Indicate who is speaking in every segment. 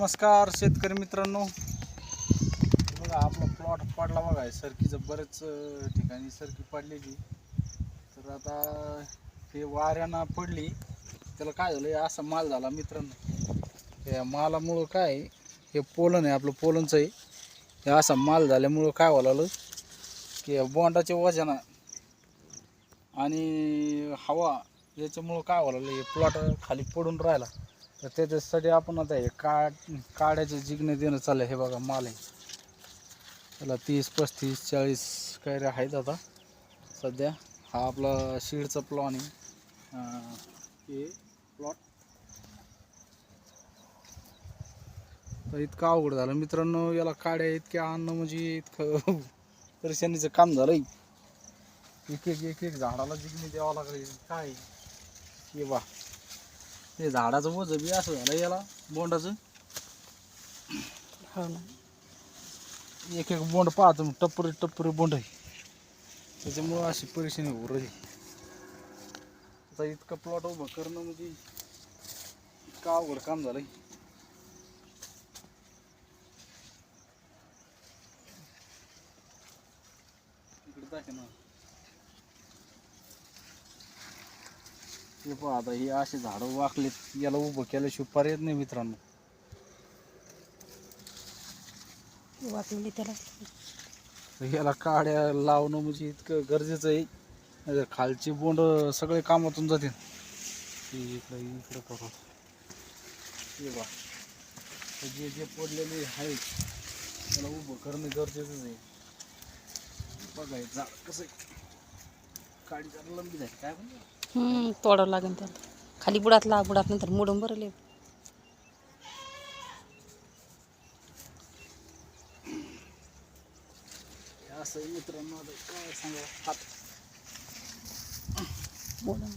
Speaker 1: नमस्कार शेतकरी मित्रांनो. बघा आपला प्लॉट पडला बघा. सरकीचं बरेच ठिकाणी सरकी पडलेली. तर आता हे वाऱ्यानं पडली. त्याला काय झालं? असा माल झाला मित्रांनो. या मालामुळं काय? आहे, हे पोलन आहे आपलं पोलनचं आहे. हे असा माल झाल्यामुळं काय व्हायला लागलं? की बोंडाचे वजन आणि हवा याच्यामुळं काय व्हायला लागलं? हे प्लॉट खाली पडून राहिला. तर त्याच्यासाठी आपण आता हे काड काड्याचे जिग्ने देणं चाललं हे बघा माल आहे. त्याला तीस पस्तीस चाळीस कैऱ्या आहेत आता. सध्या हा आपला शीडचा प्लॉन आहे. हे प्लॉट तर इतकं अवघड झालं. मित्रांनो याला काड्या इतक्या आणणं म्हणजे इतकं परेशानीचं काम झालं एक एक एक एक झाडाला जिग्ने द्यावं लागेल. काय? हे बा ते झाडाचं वज बी असं झालं याला बोंडाचं.
Speaker 2: हो ना.
Speaker 1: एक एक बोंड पाहतो मग टप्परी टप्परी बोंड आहे. त्याच्यामुळं अशी परेशानी होऊ राहिली. आता इतकं प्लॉट उभं करणं म्हणजे इतकं अवघड काम झालंय. इकडे दाखव ना. हे पहा आता ही अशी झाडं वाकलीत. याला उभं केल्याशिवाय पर्याय नाही मित्रांनो.
Speaker 2: त्याला.
Speaker 1: याला काड्या लावणं म्हणजे इतकं गरजेचं आहे. नाहीतर खालची बोंड सगळे कामातून जातील. हे इकडं इकडं करू. हे बा जे जे पडलेले आहेत त्याला उभं करणं गरजेचंच आहे. बघा हे झाड कसं. काडी जरा लंबी झाली. काय म्हणजे
Speaker 2: तोडावं लागेल त्याला. खाली बुडात ला बुडात नंतर मोडून भरले.
Speaker 1: हे असं मित्रांनो काय सांगा हात.
Speaker 2: मोडून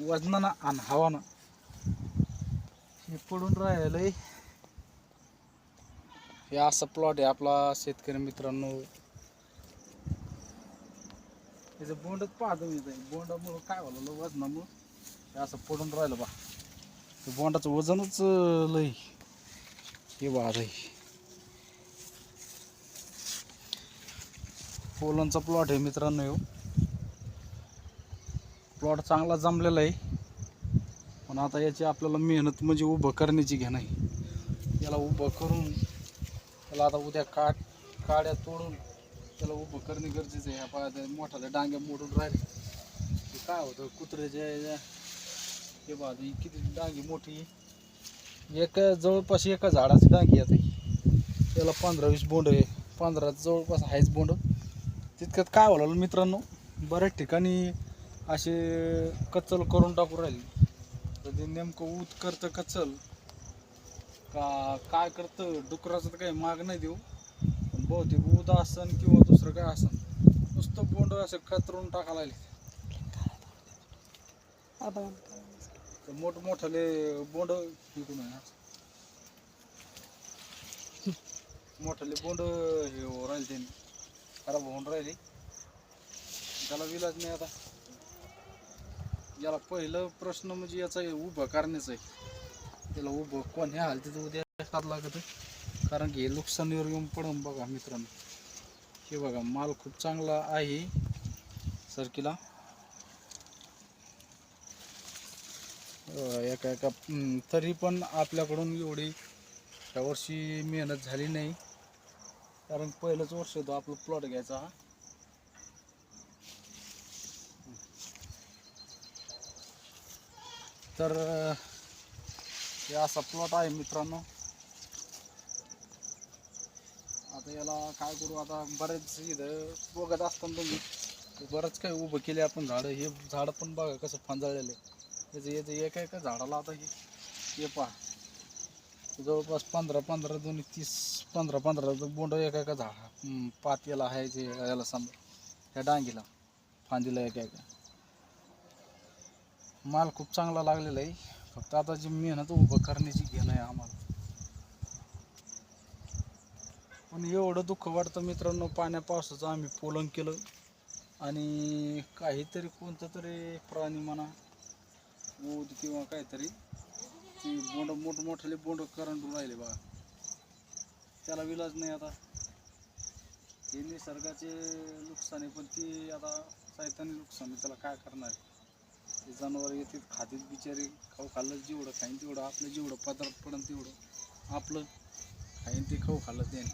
Speaker 1: वजनानं आणि हवानं. हे पडून राहिलंय. हे असं प्लॉट आहे आपला शेतकरी मित्रांनो. त्याचं बोंडच पाहतो मी बोंडामुळं काय झालं वजनामुळं? हे असं पडून राहिलं बा. ते बोंडाचं वजनच लई हे बाई पोलांचा पोलनचा प्लॉट आहे मित्रांनो येऊ प्लॉट चांगला जमलेला आहे. पण आता याची आपल्याला मेहनत म्हणजे उभं करण्याची घेणं आहे याला उभं करून त्याला आता उद्या काट काड्या तोडून त्याला उभं करणे गरजेचं आहे. ह्या पाया मोठा मोठाल्या डांग्या मोडून राहिले. ते काय होतं? कुत्र्याच्या हे बा किती डांगी मोठी. एक जवळपास एका झाडाची डांगी आता त्याला पंधरा वीस बोंड आहे. पंधरा जवळपास आहेच बोंड. तितक्यात काय व्हायला मित्रांनो? बऱ्याच ठिकाणी असे कच्चल करून टाकू राहिले. तर ते नेमकं ऊत करतं कच्चल. का काय करतं? डुकराचं तर काही माग नाही देऊ. बहुतेक उदा असन किंवा दुसरं काय असन नुसतं बोंड असं कतरून टाकायला लागले.
Speaker 2: आबा
Speaker 1: तर बोंड विकून आहे ना. मोठाले बोंड हे होऊन राहिले त्यांनी. खराब होऊन राहिले. त्याला विलाज नाही आता. याला पहिलं प्रश्न म्हणजे याचा हे उभं करण्याचं आहे. त्याला उभं कोण ह्या हालतीत उद्या लागत. कारण की हे नुकसानीवर येऊन पडून बघा मित्रांनो. हे बघा माल खूप चांगला आहे. सरकीला. एका एका तरी पण आपल्याकडून एवढी यावर्षी मेहनत झाली नाही. कारण पहिलंच वर्ष होतं आपलं प्लॉट घ्यायचा हा. तर हे असा प्लॉट आहे मित्रांनो. आता याला काय करू आता बरेच इथं बघत असताना तुम्ही बरंच काही उभं केले आपण झाडं. हे झाडं पण बघा कसं फांजळलेलं आहे. त्याचं याचं एका एका झाडाला आता हे हे पहा. जवळपास पंधरा पंधरा दोन्ही तीस पंधरा पंधरा बोंड एका एका झाड पात याला आहे जे याला समजा. ह्या डांगीला फांदीला एका एका. माल खूप चांगला लागलेला आहे. फक्त आता जी मेहनत उभं करण्याची घेणं आहे आम्हाला. पण एवढं दुःख वाटतं मित्रांनो पाण्या पावसाचं आम्ही पोलन केलं. आणि काहीतरी कोणतं तरी प्राणी म्हणा ऊद किंवा काहीतरी ती बोंड मोठमोठाले बोंड करंटून राहिले बघा. त्याला विलाज नाही आता. हे निसर्गाचे नुकसान आहे पण ती आता साहित्याने नुकसान आहे त्याला काय करणार? आहे? ते जनावर येते खातील बिचारे खाऊ खाल्लं जेवढं खाईन तेवढं आपलं जेवढं पदार्थ पडन तेवढं आपलं खाईन ते खाऊ खाल्लं त्याने.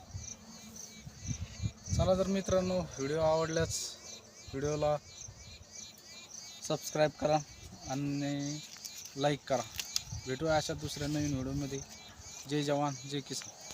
Speaker 1: चला तर मित्रांनो व्हिडिओ आवडल्यास व्हिडिओला सबस्क्राईब करा आणि लाईक करा. भेटूया अशा दुसऱ्या नवीन व्हिडिओमध्ये. जय जवान जय किसान.